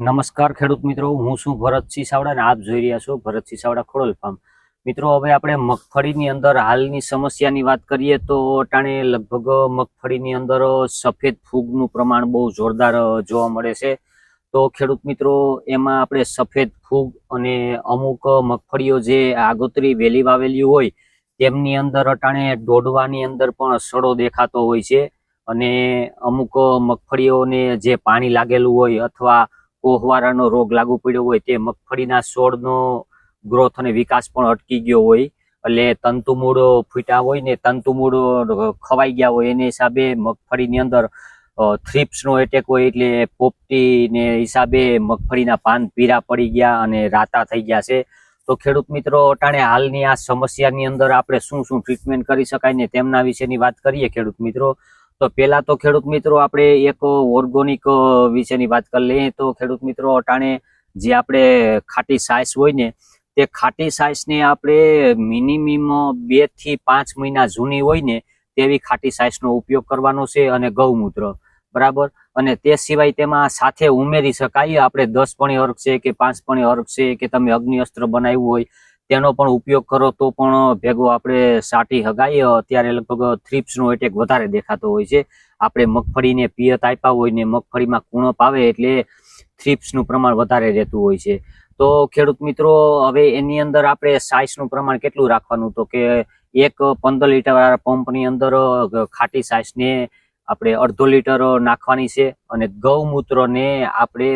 નમસ્કાર ખેડૂત મિત્રો, હું છું ભરતસિંહ સાવડા અને આપ જોઈ રહ્યા છો ભરતસિંહ સાવડા ખોડલ ફાર્મ મિત્રો, હવે આપણે મગફળીની અંદર હાલની સમસ્યાની વાત કરીએ તો અટાણે લગભગ મગફળીની અંદર સફેદ ફૂગનું પ્રમાણ બહુ જોરદાર જોવા મળે છે. તો ખેડૂત મિત્રો, એમાં આપણે સફેદ ફૂગ અને અમુક મગફળીઓ જે આગોતરી વેલી વાવેલી હોય, તેમની અંદર અટાણે દોડવાની અંદર પણ સડો દેખાતો હોય છે. અને અમુક મગફળીઓને જે પાણી લાગેલું હોય અથવા કોહવારાનો રોગ લાગુ પડ્યો હોય તે મગફળીના છોડનો ગ્રોથ અને વિકાસ પણ અટકી ગયો હોય. એટલે તંતુમૂળ ફૂટ્યા હોય ને તંતુમૂળ ખવાઈ ગયા હોય એને હિસાબે મગફળીની અંદર થ્રિપ્સનો એટેક હોય એટલે પોપટીને હિસાબે મગફળીના પાન પીરા પડી ગયા અને રાતા થઈ ગયા છે. તો ખેડૂત મિત્રો, અટાણે હાલની આ સમસ્યાની અંદર આપણે શું શું ટ્રીટમેન્ટ કરી શકાય ને તેમના વિશેની વાત કરીએ ખેડૂત મિત્રો. તો પેલા તો ખેડૂત મિત્રો આપણે એક ઓર્ગોનિક વિશેની વાત કરી લઈએ તો ખેડૂત મિત્રો અટાણે જે આપણે ખાટી સાઈસ હોય ને, તે ખાટી સાઈસને આપણે મિનિમમ બેથી પાંચ મહિના જૂની હોય ને, તેવી ખાટી સાઈસનો ઉપયોગ કરવાનો છે અને ગૌમૂત્ર. બરાબર? અને તે સિવાય તેમાં સાથે ઉમેરી શકાય. આપણે દસ પણી અર્ક છે કે પાંચ પણી અર્ક છે કે તમે અગ્નિ અસ્ત્ર બનાવ્યું હોય તેનો પણ ઉપયોગ કરો તો પણ ભેગો આપણે સાટી હગાઈએ. અત્યારે લગભગ થ્રીપ્સનો એટેક વધારે દેખાતો હોય છે. આપણે મગફળીને પિયત આપ્યા હોય ને મગફળીમાં કુણપ આવે એટલે થ્રીપ્સનું પ્રમાણ વધારે રહેતું હોય છે. તો ખેડૂત મિત્રો, હવે એની અંદર આપણે સાઇઝનું પ્રમાણ કેટલું રાખવાનું? તો કે એક પંદર લીટરવાળા પંપની અંદર ખાટી સાઇઝને આપણે અડધો લીટર નાખવાની છે અને ગૌમૂત્રને આપણે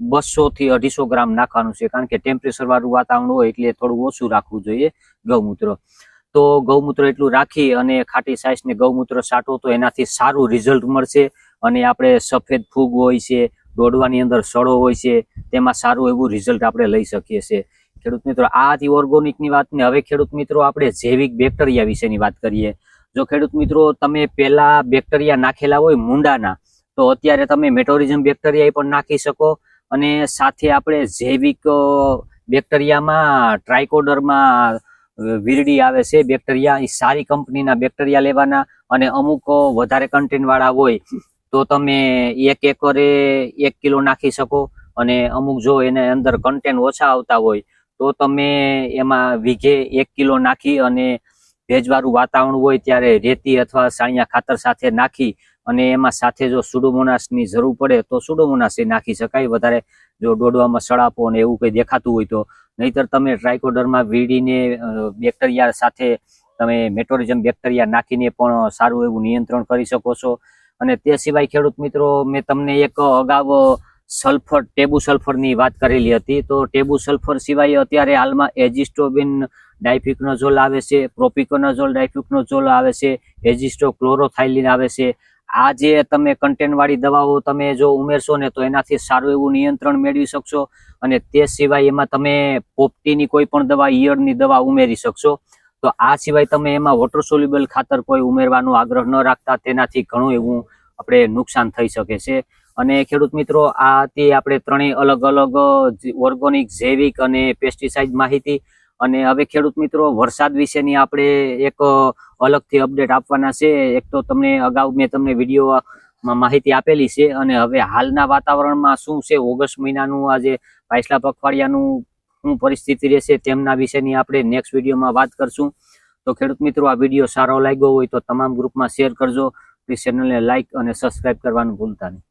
બસો થી અઢીસો ગ્રામ નાખવાનું છે, કારણ કે ટેમ્પરેચર વાળું વાતાવરણ હોય એટલે થોડું ઓછું રાખવું જોઈએ ગૌમૂત્ર. તો ગૌમૂત્ર એટલું રાખી અને ખાટી સાઈઝ ને ગૌમૂત્ર સાટો તો એનાથી સારું રિઝલ્ટ મળશે અને આપણે સફેદ ફૂગ હોય છે, દોડવાની અંદર સડો હોય છે, તેમાં સારું એવું રિઝલ્ટ આપણે લઈ શકીએ છીએ. ખેડૂત મિત્રો, આ હતી ઓર્ગોનિકની વાત ને હવે ખેડૂત મિત્રો આપણે જૈવિક બેક્ટેરિયા વિશેની વાત કરીએ. જો ખેડૂત મિત્રો તમે પેલા બેક્ટેરિયા નાખેલા હોય મુંડાના, તો અત્યારે તમે મેટોરિઝમ બેક્ટેરિયા પણ નાખી શકો. અને સાથે આપણે જૈવિક બેક્ટેરિયામાં, ટ્રાયકોડરમાં વીરડી આવે છે. બેક્ટેરિયા એ સારી કંપનીના બેક્ટેરિયા લેવાના અને અમુક વધારે કન્ટેન્ટવાળા હોય તો તમે એક એકરે એક કિલો નાખી શકો અને અમુક જો એને અંદર કન્ટેન્ટ ઓછા આવતા હોય તો તમે એમાં વીઘે એક કિલો નાખી અને ભેજવાળું વાતાવરણ હોય ત્યારે રેતી અથવા સાણિયા ખાતર સાથે નાખી અને એમાં સાથે જો સુડોમોનાસની જરૂર પડે તો સુડોમોનાસ એ નાખી શકાય. વધારે જો ડોડવામાં સડાપો અને એવું કંઈ દેખાતું હોય તો. નહીતર તમે ટ્રાયકોડરમાં વીડીને બેક્ટેરિયા સાથે તમે મેટોરિઝમ બેક્ટેરિયા નાખીને પણ સારું એવું નિયંત્રણ કરી શકો છો. અને તે સિવાય ખેડૂત મિત્રો, મેં તમને એક અગાઉ સલ્ફર, ટેબુ સલ્ફરની વાત કરેલી હતી. તો ટેબુ સલ્ફર સિવાય અત્યારે હાલમાં એજિસ્ટોબિન ડાયફિકનોઝોલ આવે છે, પ્રોપિકોનોઝોલ ડાયફિકનોઝોલ આવે છે એજિસ્ટો ક્લોરોથાઇલિન આવે છે. આ જે તમે કન્ટેન્ટ વાળી દવાઓ તમે જો ઉમેરશો ને તો એનાથી સારું એવું નિયંત્રણ મેળવી શકશો અને તે સિવાય એમાં તમે પોપટીની કોઈ પણ દવા, ઈયળની દવા ઉમેરી શકશો. તો આ સિવાય તમે એમાં વોટર સોલ્યુબલ ખાતર કોઈ ઉમેરવાનો આગ્રહ ન રાખતા, તેનાથી ઘણું એવું આપણે નુકસાન થઈ શકે છે. અને ખેડૂત મિત્રો, આ હતી આપણે ત્રણેય અલગ અલગ ઓર્ગોનિક જૈવિક અને પેસ્ટિસાઇડ માહિતી. અને હવે ખેડૂત મિત્રો, વરસાદ વિશેની આપણે એક અલગથી અપડેટ આપવાના છે. એક તો તમને અગાઉ મેં તમને વિડીયોમાં માહિતી આપેલી છે અને હવે હાલના વાતાવરણમાં શું છે? ઓગસ્ટ મહિનાનું આજે પાછલા પખવાડિયાનું શું પરિસ્થિતિ રહેશે તેમના વિશેની આપણે નેક્સ્ટ વિડીયોમાં વાત કરશું. તો ખેડૂત મિત્રો, આ વીડિયો સારો લાગ્યો હોય તો તમામ ગ્રુપમાં શેર કરજો. ચેનલને લાઇક અને સબસ્ક્રાઇબ કરવાનું ભૂલતા નહીં.